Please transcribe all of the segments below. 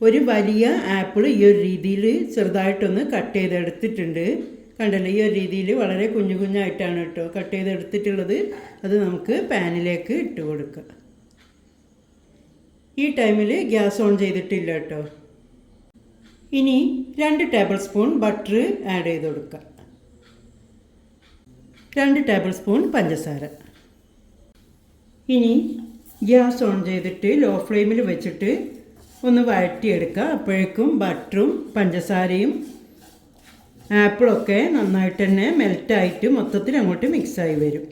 ഒരു വലിയ ആപ്പിൾ ഈ ഒരു രീതിയിൽ ചെറുതായിട്ടൊന്ന് കട്ട് ചെയ്തെടുത്തിട്ടുണ്ട്. കണ്ടല്ലോ? ഈ ഒരു രീതിയിൽ വളരെ കുഞ്ഞു കുഞ്ഞായിട്ടാണ് കേട്ടോ കട്ട് ചെയ്തെടുത്തിട്ടുള്ളത്. അത് നമുക്ക് പാനിലേക്ക് ഇട്ട് കൊടുക്കുക ഈ ടൈമിൽ ഗ്യാസ് ഓൺ ചെയ്തിട്ടില്ല കേട്ടോ. ഇനി രണ്ട് ടേബിൾ സ്പൂൺ ബട്ടർ ആഡ് ചെയ്ത് കൊടുക്കുക രണ്ട് ടേബിൾ സ്പൂൺ പഞ്ചസാര. ഇനി ഗ്യാസ് ഓൺ ചെയ്തിട്ട് ലോ ഫ്ലെയിമിൽ വെച്ചിട്ട് ഒന്ന് വഴറ്റിയെടുക്കുക. അപ്പോഴേക്കും ബട്ടറും പഞ്ചസാരയും ആപ്പിളൊക്കെ നന്നായിട്ട് തന്നെ മെൽറ്റായിട്ട് മൊത്തത്തിൽ അങ്ങോട്ട് മിക്സായി വരും.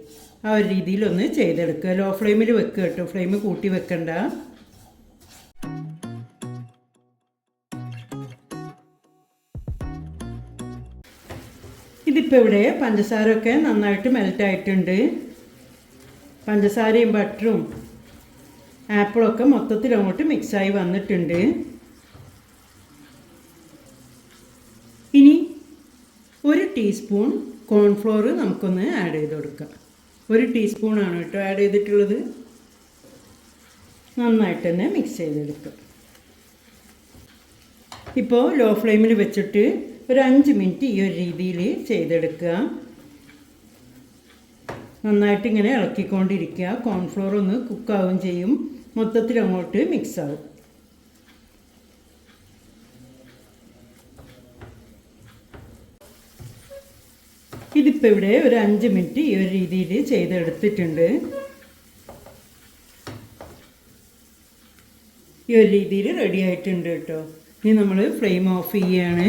ആ ഒരു രീതിയിലൊന്ന് ചെയ്തെടുക്കുക. ലോ ഫ്ലെയിമിൽ വെക്കുക കേട്ടോ. ഫ്ലെയിം കൂട്ടി വെക്കണ്ട. ഇതിപ്പോൾ ഇവിടെ പഞ്ചസാരമൊക്കെ നന്നായിട്ട് മെൽറ്റായിട്ടുണ്ട്. പഞ്ചസാരയും ബട്ടറും ആപ്പിളൊക്കെ മൊത്തത്തിൽ അങ്ങോട്ട് മിക്സായി വന്നിട്ടുണ്ട്. ഇനി ഒരു ടീസ്പൂൺ കോൺഫ്ലോർ നമുക്കൊന്ന് ആഡ് ചെയ്ത് കൊടുക്കാം. ഒരു ടീസ്പൂണാണ് കേട്ടോ ആഡ് ചെയ്തിട്ടുള്ളത്. നന്നായിട്ട് തന്നെ മിക്സ് ചെയ്തെടുക്കുക ഇപ്പോൾ ലോ ഫ്ലെയിമിൽ വെച്ചിട്ട് ഒരു അഞ്ച് മിനിറ്റ് ഈ ഒരു രീതിയിൽ ചെയ്തെടുക്കുക. നന്നായിട്ട് ഇങ്ങനെ ഇളക്കിക്കൊണ്ടിരിക്കുക. കോൺഫ്ലോർ ഒന്ന് കുക്കാവുകയും ചെയ്യും. മൊത്തത്തിൽ അങ്ങോട്ട് മിക്സ് ആവും ഇതിപ്പോൾ ഇവിടെ ഒരു അഞ്ച് മിനിറ്റ് ഈ ഒരു രീതിയിൽ ചെയ്തെടുത്തിട്ടുണ്ട്. ഈ ഒരു രീതിയിൽ റെഡി ആയിട്ടുണ്ട് കേട്ടോ. ഇനി നമ്മൾ ഫ്ലെയിം ഓഫ് ചെയ്യാണ്.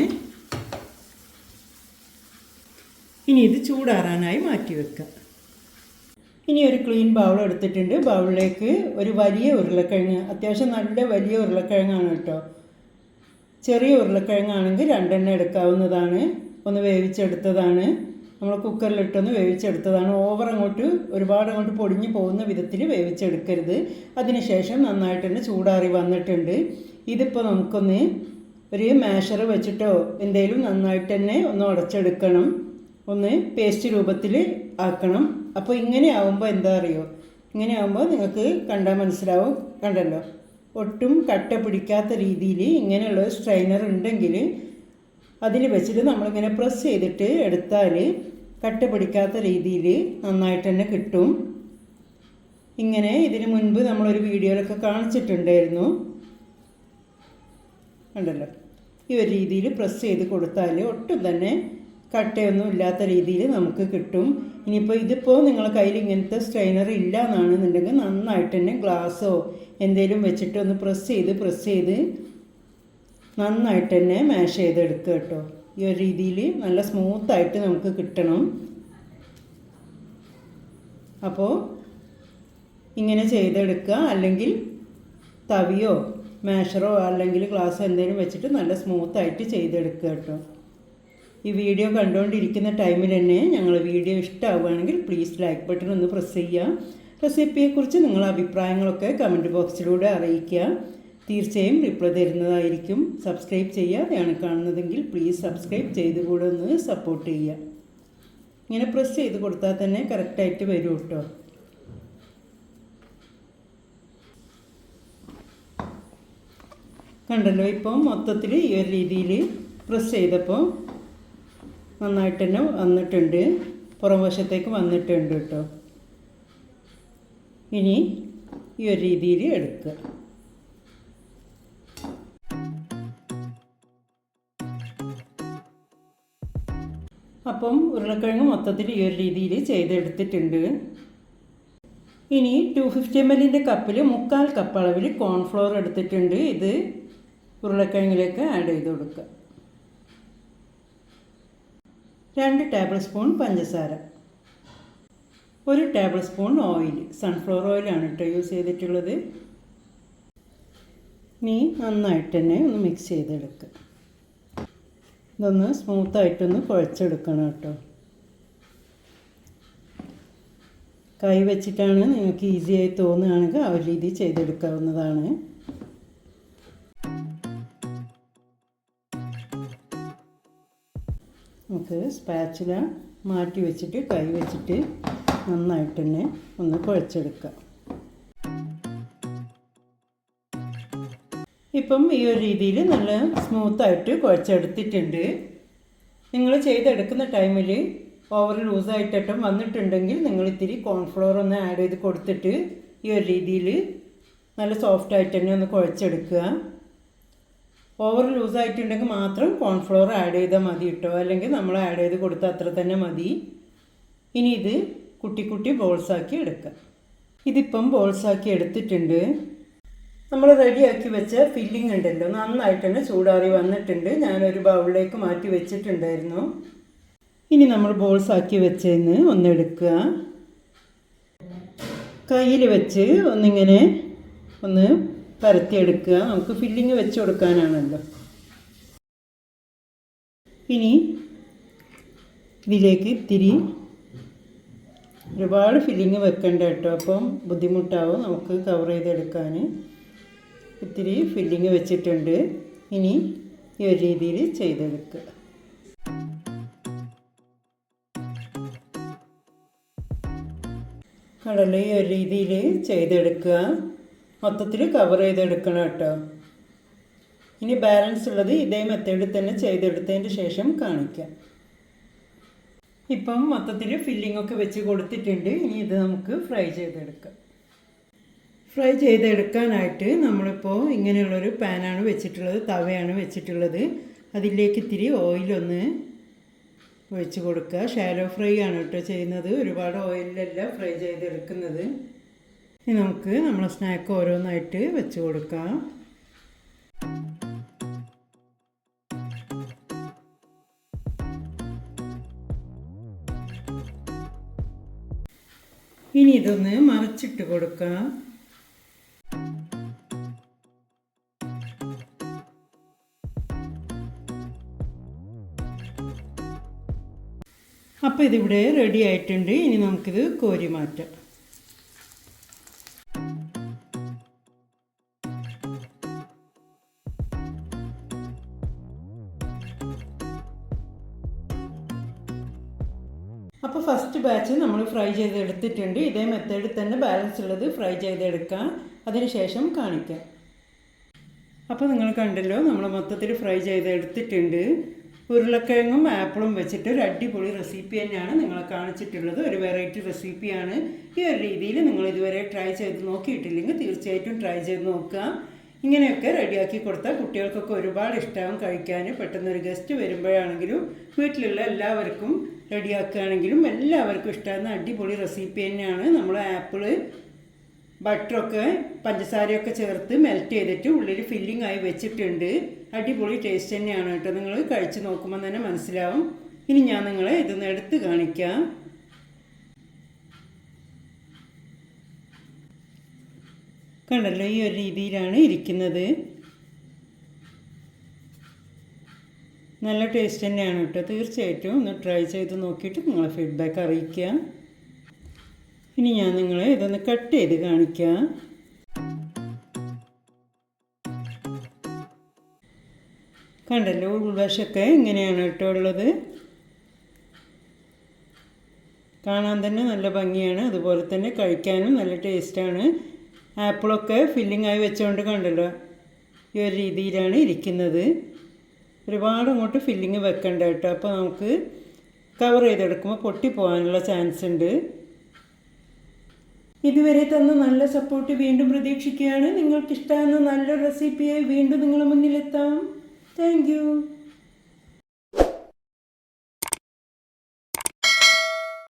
ഇനി ഇത് ചൂടാറാനായി മാറ്റി വെക്കാം. ഇനി ഒരു ക്ലീൻ ബൗൾ എടുത്തിട്ടുണ്ട്. ബൗളിലേക്ക് ഒരു വലിയ ഉരുളക്കിഴങ്ങ് അത്യാവശ്യം നല്ല വലിയ ഉരുളക്കിഴങ്ങാണ് കേട്ടോ. ചെറിയ ഉരുളക്കിഴങ്ങാണെങ്കിൽ രണ്ടെണ്ണം എടുക്കാവുന്നതാണ്. ഒന്ന് വേവിച്ചെടുത്തതാണ്. നമ്മൾ കുക്കറിലിട്ടൊന്ന് വേവിച്ചെടുത്തതാണ്. ഓവർ അങ്ങോട്ട് ഒരുപാട് അങ്ങോട്ട് പൊടിഞ്ഞു പോകുന്ന വിധത്തിൽ വേവിച്ചെടുക്കരുത്. അതിനുശേഷം നന്നായിട്ട് തന്നെ ചൂടാറി വന്നിട്ടുണ്ട്. ഇതിപ്പോൾ നമുക്കൊന്ന് ഒരു മാഷർ വെച്ചിട്ടോ എന്തെങ്കിലും നന്നായിട്ട് തന്നെ ഒന്ന് ഉടച്ചെടുക്കണം. ഒന്ന് പേസ്റ്റ് രൂപത്തിൽ ആക്കണം. അപ്പോൾ ഇങ്ങനെ ആവുമ്പോൾ എന്താ അറിയോ? ഇങ്ങനെ ആവുമ്പോൾ നിങ്ങൾക്ക് കണ്ടാൽ മനസ്സിലാവും. കണ്ടല്ലോ? ഒട്ടും കട്ട പിടിക്കാത്ത രീതിയിൽ ഇങ്ങനെയുള്ള സ്ട്രെയിനർ ഉണ്ടെങ്കിൽ അതിൽ വെച്ചിട്ട് നമ്മളിങ്ങനെ പ്രസ് ചെയ്തിട്ട് എടുത്താൽ കട്ട പിടിക്കാത്ത രീതിയിൽ നന്നായിട്ട് തന്നെ കിട്ടും. ഇങ്ങനെ ഇതിന് മുൻപ് നമ്മളൊരു വീഡിയോയിലൊക്കെ കാണിച്ചിട്ടുണ്ടായിരുന്നു. കണ്ടല്ലോ? ഈ ഒരു രീതിയിൽ പ്രസ് ചെയ്ത് കൊടുത്താൽ ഒട്ടും തന്നെ കട്ടയൊന്നും ഇല്ലാത്ത രീതിയിൽ നമുക്ക് കിട്ടും. ഇനിയിപ്പോൾ ഇതിപ്പോൾ നിങ്ങളെ കയ്യിൽ ഇങ്ങനത്തെ സ്ട്രെയിനർ ഇല്ല എന്നാണെന്നുണ്ടെങ്കിൽ നന്നായിട്ട് തന്നെ ഗ്ലാസ്സോ എന്തെങ്കിലും വെച്ചിട്ട് ഒന്ന് പ്രസ് ചെയ്ത് പ്രസ് ചെയ്ത് നന്നായിട്ട് തന്നെ മാഷ് ചെയ്തെടുക്കുക കേട്ടോ. ഈ ഒരു രീതിയിൽ നല്ല സ്മൂത്തായിട്ട് നമുക്ക് കിട്ടണം. അപ്പോൾ ഇങ്ങനെ ചെയ്തെടുക്കുക. അല്ലെങ്കിൽ തവിയോ മാഷറോ അല്ലെങ്കിൽ ഗ്ലാസ്സോ എന്തെങ്കിലും വെച്ചിട്ട് നല്ല സ്മൂത്തായിട്ട് ചെയ്തെടുക്കുക കേട്ടോ. ഈ വീഡിയോ കണ്ടുകൊണ്ടിരിക്കുന്ന ടൈമിൽ തന്നെ ഞങ്ങൾ വീഡിയോ ഇഷ്ടമാവുകയാണെങ്കിൽ പ്ലീസ് ലൈക്ക് ബട്ടൺ ഒന്ന് പ്രസ് ചെയ്യുക. റെസിപ്പിയെക്കുറിച്ച് നിങ്ങളുടെ അഭിപ്രായങ്ങളൊക്കെ കമന്റ് ബോക്സിലൂടെ അറിയിക്കുക. തീർച്ചയായും റിപ്ലൈ തരുന്നതായിരിക്കും. സബ്സ്ക്രൈബ് ചെയ്യാതെയാണ് കാണുന്നതെങ്കിൽ പ്ലീസ് സബ്സ്ക്രൈബ് ചെയ്ത് കൂടെ ഒന്ന് സപ്പോർട്ട് ചെയ്യുക. ഇങ്ങനെ പ്രസ് ചെയ്ത് കൊടുത്താൽ തന്നെ കറക്റ്റായിട്ട് വരും കേട്ടോ. കണ്ടല്ലോ ഇപ്പോൾ മൊത്തത്തിൽ ഈ ഒരു രീതിയിൽ പ്രസ് ചെയ്തപ്പോൾ നന്നായിട്ട് തന്നെ വന്നിട്ടുണ്ട്. പുറം വശത്തേക്ക് വന്നിട്ടുണ്ട് കേട്ടോ ഇനി ഈ ഒരു രീതിയിൽ എടുക്കുക. അപ്പം ഉരുളക്കിഴങ്ങ് മൊത്തത്തിൽ ഈ ഒരു രീതിയിൽ ചെയ്തെടുത്തിട്ടുണ്ട്. ഇനി ടു ഫിഫ്റ്റി എം എല്ലിന്റെ കപ്പിൽ മുക്കാൽ കപ്പ് അളവിൽ കോൺഫ്ലോർ എടുത്തിട്ടുണ്ട്. ഇത് ഉരുളക്കിഴങ്ങിലേക്ക് ആഡ് ചെയ്ത് കൊടുക്കുക. രണ്ട് ടേബിൾ സ്പൂൺ പഞ്ചസാര. ഒരു ടേബിൾ സ്പൂൺ ഓയിൽ. സൺഫ്ലവർ ഓയിലാണ് കേട്ടോ യൂസ് ചെയ്തിട്ടുള്ളത്. നീ നന്നായിട്ട് തന്നെ ഒന്ന് മിക്സ് ചെയ്തെടുക്കുക ഇതൊന്ന് സ്മൂത്തായിട്ടൊന്ന് കുഴച്ചെടുക്കണം കേട്ടോ. കൈ വെച്ചിട്ടാണ് നിങ്ങൾക്ക് ഈസിയായി തോന്നുകയാണെങ്കിൽ ആ ഒരു രീതി ചെയ്തെടുക്കാവുന്നതാണ്. നമുക്ക് സ്പാച്ചില മാറ്റി വെച്ചിട്ട് കൈ വെച്ചിട്ട് നന്നായിട്ട് തന്നെ ഒന്ന് കുഴച്ചെടുക്കുക ഇപ്പം ഈ ഒരു രീതിയിൽ നല്ല സ്മൂത്തായിട്ട് കുഴച്ചെടുത്തിട്ടുണ്ട്. നിങ്ങൾ ചെയ്തെടുക്കുന്ന ടൈമിൽ ഓവർ ലൂസായിട്ടും വന്നിട്ടുണ്ടെങ്കിൽ നിങ്ങൾ ഇത്തിരി കോൺഫ്ലോർ ഒന്ന് ആഡ് ചെയ്ത് കൊടുത്തിട്ട് ഈ ഒരു രീതിയിൽ നല്ല സോഫ്റ്റായിട്ട് തന്നെ ഒന്ന് കുഴച്ചെടുക്കുക. ഓവർ ലൂസായിട്ടുണ്ടെങ്കിൽ മാത്രം കോൺഫ്ലോർ ആഡ് ചെയ്താൽ മതി കേട്ടോ. അല്ലെങ്കിൽ നമ്മൾ ആഡ് ചെയ്ത് കൊടുത്താൽ അത്ര തന്നെ മതി. ഇനി ഇത് കുട്ടി കുട്ടി ബോൾസാക്കി എടുക്കാം ഇതിപ്പം ബോൾസാക്കി എടുത്തിട്ടുണ്ട്. നമ്മൾ റെഡിയാക്കി വെച്ച ഫില്ലിംഗ് ഉണ്ടല്ലോ. നന്നായിട്ട് തന്നെ ചൂടാറി വന്നിട്ടുണ്ട്. ഞാനൊരു ബൗളിലേക്ക് മാറ്റി വെച്ചിട്ടുണ്ടായിരുന്നു. ഇനി നമ്മൾ ബോൾസ് ആക്കി വെച്ചതിന്ന് ഒന്നെടുക്കുക കയ്യിൽ വെച്ച് ഒന്നിങ്ങനെ ഒന്ന് പരത്തിയെടുക്കുക. നമുക്ക് ഫില്ലിങ് വെച്ച് കൊടുക്കാനാണല്ലോ. ഇനി ഇതിലേക്ക് ഇത്തിരി ഒരുപാട് ഫില്ലിങ് വെക്കണ്ട കേട്ടോ. അപ്പം ബുദ്ധിമുട്ടാവും നമുക്ക് കവർ ചെയ്തെടുക്കാൻ ഇത്തിരി ഫില്ലിങ് വെച്ചിട്ടുണ്ട്. ഇനി ഈ ഒരു രീതിയിൽ ചെയ്തെടുക്കുക. കടല ഈ ഒരു രീതിയിൽ ചെയ്തെടുക്കുക. മൊത്തത്തിൽ കവർ ചെയ്തെടുക്കണം കേട്ടോ. ഇനി ബാലൻസ് ഉള്ളത് ഇതേ മെത്തേഡിൽ തന്നെ ചെയ്തെടുത്തതിന് ശേഷം കാണിക്കാം. ഇപ്പം മൊത്തത്തിൽ ഫില്ലിംഗ് ഒക്കെ വെച്ച് കൊടുത്തിട്ടുണ്ട്. ഇനി ഇത് നമുക്ക് ഫ്രൈ ചെയ്തെടുക്കാം. ഫ്രൈ ചെയ്തെടുക്കാനായിട്ട് നമ്മളിപ്പോൾ ഇങ്ങനെയുള്ളൊരു പാനാണ് വെച്ചിട്ടുള്ളത് തവയാണ് വെച്ചിട്ടുള്ളത്. അതിലേക്ക് ഇത്തിരി ഓയിലൊന്ന് ഒഴിച്ച് കൊടുക്കുക. ഷാലോ ഫ്രൈ ആണ് കേട്ടോ ചെയ്യുന്നത്. ഒരുപാട് ഓയിലല്ല ഫ്രൈ ചെയ്തെടുക്കുന്നത്. ഇനി നമുക്ക് നമ്മളെ സ്നാക്ക് ഓരോന്നായിട്ട് വെച്ച് കൊടുക്കാം. ഇനി ഇതൊന്ന് മറിച്ചിട്ട് കൊടുക്കാം. അപ്പോൾ ഇതിവിടെ റെഡി ആയിട്ടുണ്ട്. ഇനി നമുക്കിത് കോരി മാറ്റാം അപ്പോൾ ഫസ്റ്റ് ബാച്ച് നമ്മൾ ഫ്രൈ ചെയ്തെടുത്തിട്ടുണ്ട്. ഇതേ മെത്തേഡിൽ തന്നെ ബാലൻസ് ഉള്ളത് ഫ്രൈ ചെയ്തെടുക്കാം. അതിനുശേഷം കാണിക്കാം. അപ്പോൾ നിങ്ങൾ കണ്ടല്ലോ നമ്മൾ മൊത്തത്തിൽ ഫ്രൈ ചെയ്തെടുത്തിട്ടുണ്ട്. ഉരുളക്കിഴങ്ങും ആപ്പിളും വെച്ചിട്ട് ഒരു അടിപൊളി റെസിപ്പി തന്നെയാണ് നിങ്ങളെ കാണിച്ചിട്ടുള്ളത്. ഒരു വെറൈറ്റി റെസിപ്പിയാണ് ഈ ഒരു രീതിയിൽ നിങ്ങൾ ഇതുവരെ ട്രൈ ചെയ്ത് നോക്കിയിട്ടില്ലെങ്കിൽ തീർച്ചയായിട്ടും ട്രൈ ചെയ്ത് നോക്കുക. ഇങ്ങനെയൊക്കെ റെഡിയാക്കി കൊടുത്താൽ കുട്ടികൾക്കൊക്കെ ഒരുപാട് ഇഷ്ടമാവും കഴിക്കാൻ പെട്ടെന്നൊരു ഗസ്റ്റ് വരുമ്പോഴാണെങ്കിലും വീട്ടിലുള്ള എല്ലാവർക്കും റെഡിയാക്കുകയാണെങ്കിലും എല്ലാവർക്കും ഇഷ്ടമാകുന്ന അടിപൊളി റെസിപ്പി തന്നെയാണ്. നമ്മൾ ആപ്പിൾ ബട്ടറൊക്കെ പഞ്ചസാരയൊക്കെ ചേർത്ത് മെൽറ്റ് ചെയ്തിട്ട് ഉള്ളിൽ ഫില്ലിംഗ് ആയി വെച്ചിട്ടുണ്ട്. അടിപൊളി ടേസ്റ്റ് തന്നെയാണ് കേട്ടോ. നിങ്ങൾ കഴിച്ച് നോക്കുമ്പോൾ തന്നെ മനസ്സിലാവും. ഇനി ഞാൻ നിങ്ങളെ ഇതൊന്ന് എടുത്ത് കാണിക്കാം. കണ്ടല്ലോ ഈ ഒരു രീതിയിലാണ് ഇരിക്കുന്നത്. നല്ല ടേസ്റ്റ് തന്നെയാണ് കേട്ടോ തീർച്ചയായിട്ടും ഒന്ന് ട്രൈ ചെയ്ത് നോക്കിയിട്ട് നിങ്ങളെ ഫീഡ്ബാക്ക് അറിയിക്കുക. ഇനി ഞാൻ നിങ്ങളെ ഇതൊന്ന് കട്ട് ചെയ്ത് കാണിക്കാം. കണ്ടല്ലോ ഉൾവശമൊക്കെ ഇങ്ങനെയാണ് കേട്ടോ ഉള്ളത്. കാണാൻ തന്നെ നല്ല ഭംഗിയാണ്. അതുപോലെ തന്നെ കഴിക്കാനും നല്ല ടേസ്റ്റാണ് ആപ്പിളൊക്കെ ഫില്ലിംഗ് ആയി വെച്ചുകൊണ്ട് കണ്ടല്ലോ ഈ ഒരു രീതിയിലാണ് ഇരിക്കുന്നത്. ഒരുപാട് അങ്ങോട്ട് ഫില്ലിങ് വെക്കണ്ട കേട്ടോ. അപ്പോൾ നമുക്ക് കവർ ചെയ്തെടുക്കുമ്പോൾ പൊട്ടിപ്പോകാനുള്ള ചാൻസ് ഉണ്ട്. ഇതുവരെ തന്ന നല്ല സപ്പോർട്ട് വീണ്ടും പ്രതീക്ഷിക്കുകയാണ്. നിങ്ങൾക്കിഷ്ടമാകുന്ന നല്ലൊരു നല്ല റെസിപ്പിയായി വീണ്ടും നിങ്ങളുടെ മുന്നിലെത്താം. താങ്ക്